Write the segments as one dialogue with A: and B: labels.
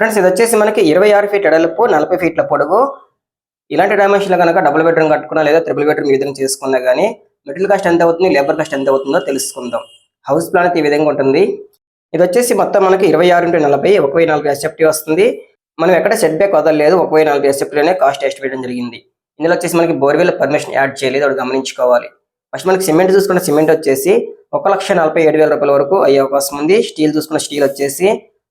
A: Friends ఇది వచ్చేసి మనకి ఇరవై ఆరు ఫీట్ ఎడల్పు నలభై ఫీట్ల పొడుగు ఇలాంటి డైమెన్షన్లో కనుక డబుల్ బెడ్రూమ్ కట్టుకున్నా లేదా త్రిబుల్ బెడ్రూమ్ ఈ విధంగా చేసుకున్నా కానీ మెటీరియల్ కాస్ట్ ఎంత అవుతుంది లేబర్ కాస్ట్ ఎంత అవుతుందో తెలుసుకుందాం. హౌస్ ప్లాన్ అయితే ఈ విధంగా ఉంటుంది. ఇది వచ్చేసి మొత్తం మనకి ఇరవై ఆరు ఇంటూ నలభై ఒక వెయ్యి నలభై ఎస్ఎఫ్టీ వస్తుంది. మనం ఎక్కడ సెట్ బ్యాక్ వదలలేదు ఒక వెయ్యి నలభై ఎస్ఎఫ్టీలోనే కాస్ట్ ఎస్టిమేట్ జరిగింది. ఇందులో వచ్చేసి మనకి బోర్వెల్ పర్మిషన్ యాడ్ చేయలేదు అది గమనించుకోవాలి. ఫస్ట్ మనకి సిమెంట్ చూసుకున్న సిమెంట్ వచ్చేసి ఒక లక్ష నలభై ఏడు వేల రూపాయల వరకు అయ్యే అవకాశం ఉంది. స్టీల్ చూసుకున్న స్టీల్ వచ్చేసి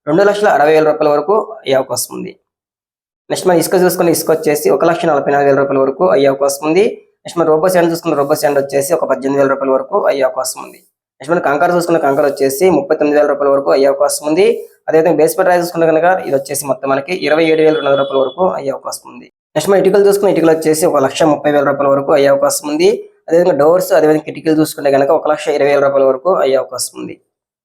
A: రెండు లక్షల అరవై వేల రూపాయల వరకు అయ్యే అవకాశం ఉంది. నెక్స్ట్ మనం ఇసుక చూసుకున్న ఇసుక వచ్చేసి ఒక లక్ష నలభై నాలుగు వేల రూపాయల వరకు అయ్యే అవకాశం ఉంది. నెక్స్ట్ మనం రోబో శాండ్ చూసుకున్న రోబో శాండ్ వచ్చేసి ఒక పద్దెనిమిది వేల రూపాయల వరకు అయ్యే అవకాశం ఉంది. నెక్స్ట్ మనం కంకర చూసుకున్న కంకర వచ్చేసి ముప్పై తొమ్మిది వేల రూపాయల వరకు అయ్యే అవకాశం ఉంది. అదేవిధంగా బేస్మెంట్ రాయి చూసుకున్న కనుక ఇది వచ్చేసి మొత్తం మనకి ఇరవై ఏడు వేల రెండు రూపాయల వరకు అయ్యే అవకాశం ఉంది. నెక్స్ట్ మనం ఇటుకలు చూసుకున్న ఇటుకలు వచ్చేసి ఒక లక్ష ముప్పై వేల రూపాయల వరకు అయ్యే అవకాశం ఉంది. అదేవిధంగా డోర్స్ అదేవిధంగా కిటికీలు చూసుకుంటే కనుక ఒక లక్ష ఇరవై వేల రూపాయల వరకు అయ్యే అవకాశం ఉంది.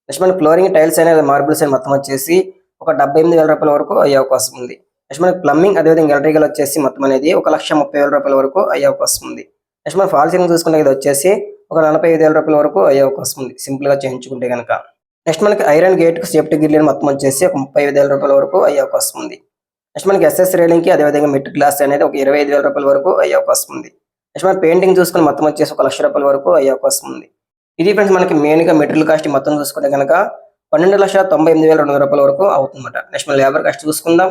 A: నెక్స్ట్ మనకి ఫ్లోరింగ్ టైల్స్ అనేది మార్బుల్స్ అని మొత్తం వచ్చేసి ఒక డెబ్బై ఎనిమిది వేల రూపాయల వరకు అయ్యే అవకాశం ఉంది. నెక్స్ట్ మనకి ప్లంబింగ్ అదేవిధంగా ఎలక్ట్రికల్ వచ్చేసి మొత్తం అనేది ఒక లక్ష ముప్పై వేల రూపాయల వరకు అయ్యే అవకాశం ఉంది. నెక్స్ట్ మనం ఫాల్ సీలింగ్ చూసుకుంటే ఇది వచ్చేసి ఒక నలభై ఐదు వేల రూపాయల వరకు అయ్యే అవకాశం ఉంది. సింపుల్గా చేయించుకుంటే కనుక నెక్స్ట్ మనకి ఐరన్ గేట్ సేఫ్టీ గిర్లు మొత్తం వచ్చేసి ఒక ముప్పై ఐదు వేల రూపాయల వరకు అయ్యే అవకాశం ఉంది. నెక్స్ట్ మనకి ఎస్ఎస్ రేలింగ్కి అదేవిధంగా మెట్ గ్లాస్ అనేది ఒక ఇరవై ఐదు వేల రూపాయల వరకు అయ్యే అవకాశం ఉంది. నెక్స్ట్ మన పెయింటింగ్ చూసుకుని మొత్తం వచ్చేసి ఒక లక్ష రూపాయల వరకు అయ్యే అవకాశం ఉంది. ఇది ఫ్రెండ్స్ మనకి మెయిన్గా మెటీరియల్ కాస్ట్ మొత్తం చూసుకుంటే కనుక పన్నెండు లక్షల తొంభై ఎనిమిది వేల రెండు వందల రూపాయల వరకు అవుతుందన్నమాట. నెక్స్ట్ మన లేబర్ కాస్ట్ చూసుకుందాం.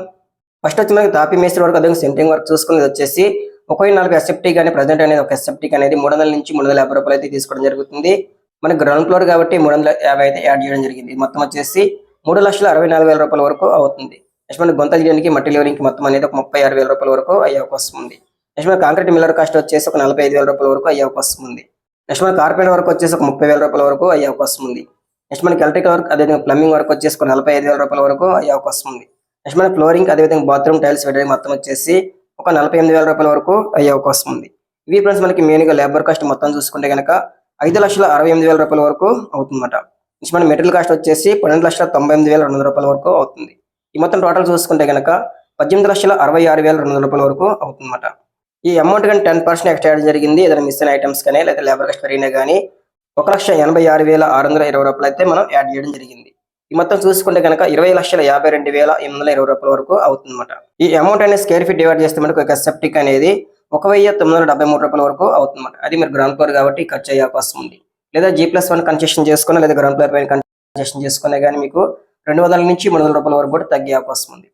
A: ఫస్ట్ వచ్చి మనకి తాపీ మేస్త్రి వరకు అదే సెంటింగ్ వర్క్ చూసుకునేది వచ్చేసి ఒక నాలుగు ఎస్ఎఫ్టీ కానీ ప్రజెంట్ అనేది ఒక ఎస్ఎఫ్టీ అనేది మూడు వందల నుంచి మూడు వందల యాభై రూపాయలు అయితే తీసుకోవడం జరుగుతుంది. మనకి గ్రౌండ్ ఫ్లోర్ కాబట్టి మూడు వందల యాభై అయితే యాడ్ చేయడం జరిగింది. మొత్తం వచ్చేసి మూడు లక్షల అరవై నాలుగు వేల రూపాయల వరకు అవుతుంది. నెక్స్ట్ మనకి గొంత చేయడానికి మట్టి లెవెలింగ్కి మొత్తం అనేది ఒక ముప్పై ఆరు వేల రూపాయల వరకు అయ్యే అవకాశం ఉంది. నెక్స్ట్ మనకి కాంక్రీట్ మిల్లర్ కాస్ట్ వచ్చేసి ఒక నలభై ఐదు వేల రూపాయల వరకు అయ్యే అవకాశం ఉంది. నెక్స్ట్ మన కార్పెంట్ వర్క్ వచ్చేసి ఒక ముప్పై వేల రూపాయల వరకు అయ్యే అవకాశం ఉంది. నెక్స్ట్ మనకి ఎలక్ట్రికల్ వర్క్ అదేవిధంగా ప్లంబింగ్ వర్క్ వచ్చేసి ఒక నలభై ఐదు వేల రూపాయల వరకు అయ్యే అవకాశం ఉంది. నెక్స్ట్ మన ఫ్లోరింగ్ అదేవిధంగా బాత్రూమ్ టైల్స్ వేయడానికి మొత్తం వచ్చేసి ఒక నలభై ఎనిమిది వేల రూపాయల వరకు అయ్యే అవకాశం ఉంది. ఇవి ఫ్రెండ్స్ మనకి మెయిన్గా లేబర్ కాస్ట్ మొత్తం చూసుకుంటే కనుక ఐదు లక్షల అరవై ఎనిమిది వేల రూపాయల వరకు అవుతుందన్నమాట. నెక్స్ట్ మన మెటీరియల్ కాస్ట్ వచ్చేసి పన్నెండు లక్షల తొంభై ఎనిమిది వేల రెండు వందల రూపాయల వరకు అవుతుంది. ఈ మొత్తం టోటల్ చూసుకుంటే కనుక పద్దెనిమిది లక్షల అరవై ఆరు వేల రెండు వందల రూపాయల వరకు అవుతుందన్నమాట. ఈ అమౌంట్ కానీ టెన్ పర్సెంట్ ఎక్స్ట్రా యాడ్ జరిగింది. ఏదైనా మిస్ అయిన ఐటమ్స్ కానీ లేదా లేబర్ కాస్ట్ పెరిగినా కానీ ఒక లక్ష ఎనభై ఆరు వేల ఆరు వందల ఇరవై రూపాయలు అయితే మనం యాడ్ చేయడం జరిగింది. ఈ మొత్తం చూసుకుంటే కనుక ఇరవై లక్షల యాభై రెండు వేల ఎనిమిది వందల ఇరవై రూపాయల వరకు అవుతుందన్నమాట. ఈ అమౌంట్ అనేది స్క్వేర్ ఫీట్ డివైడ్ చేస్తే మనకు ఒక సెప్టిక్ అనేది ఒక వెయ్యి తొమ్మిది వందల డెబ్బై మూడు రూపాయల వరకు అవుతుందన్నమాట. అది మీరు గ్రౌండ్ ఫ్లోర్ కాబట్టి ఖర్చు అయ్యే అవకాశం ఉంది. లేదా జీ ప్లస్ వన్ కన్సెషన్ చేసుకున్నా లేదా గ్రౌండ్ ఫ్లోర్ పైన కన్సెషన్ చేసుకున్నా కానీ మీకు రెండు వందల నుంచి మూడు వందల రూపాయల వరకు కూడా తగ్గే అవకాశం ఉంది.